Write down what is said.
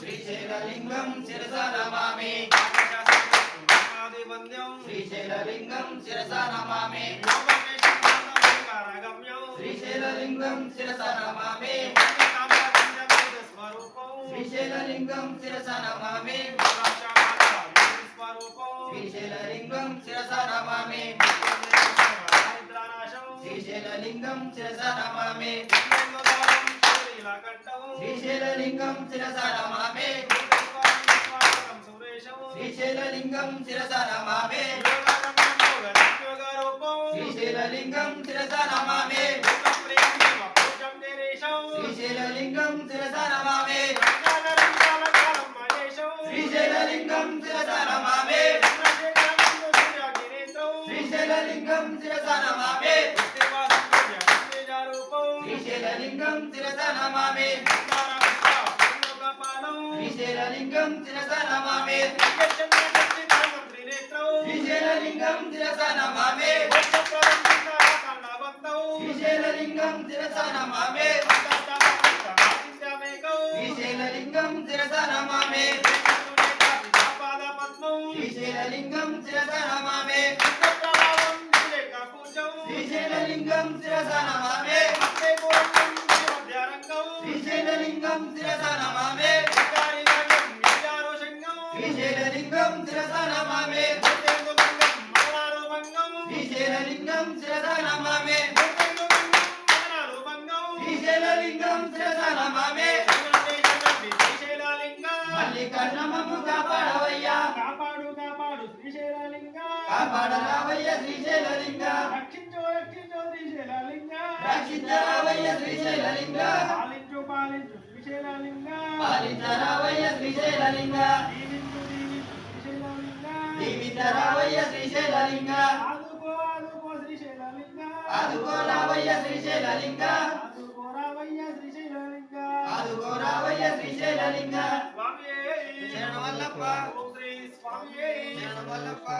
శ్రీశైలలింగం శిరస నమామి. శ్రీశైలలింగం శిరస నమామి. శ్రీశైలలింగం శిరస నమామి. శ్రీశైలలింగం శిరస నమామి. శ్రీశైలలింగం శిరస నమామి. శ్రీశైలలింగం శిరస నమామి. శ్రీశైలలింగం శిరసార మామే శ్రీశైలలింగం శిరసార మామే శ్రీశైలలింగం శిరసార మామే శ్రీశైలలింగం శిరసార మామే శ్రీశైలలింగం శిరసార మామే శ్రీశైలలింగం శిరసార మామే శ్రీశైలలింగం శిరస నమామి శ్రీశైలలింగం శిరస నమామి శ్రీశైలలింగం శిరస నమామి శ్రీశైలలింగం శిరస నమామి శ్రీశైలలింగం శిరస నమామి శ్రీశైలలింగం శిరస నమామి శ్రీశైలలింగం శిరస నమామి శ్రీశైలలింగం శిరస నమామి శ్రీశైలలింగం శిరస నమామి శ్రీశైలలింగం శిరస నమామి శ్రీశైలలింగం శిరస నమామి మల్లికర్ణమము కాపాడవయ్యా. కాపాడు కాపాడు శ్రీశైలలింగ కాపాడరావయ్య శ్రీశైలలింగ. రక్షించు రక్షించు శ్రీశైలలింగ. రక్షించరావయ్య శ్రీశైలలింగ. ಡಿವಿನ್ ತರಾವಯ್ಯ ಶ್ರೀಶೈಲಲಿಂಗ ಡಿವಿನ್ ತರಾವಯ್ಯ ಶ್ರೀಶೈಲಲಿಂಗ ಅದುಕೋ ರಾವಯ್ಯ ಶ್ರೀಶೈಲಲಿಂಗ ಅದುಕೋ ರಾವಯ್ಯ ಶ್ರೀಶೈಲಲಿಂಗ ಶರಣವಲ್ಲಪ್ಪ ಶರಣವಲ್ಲಪ್ಪ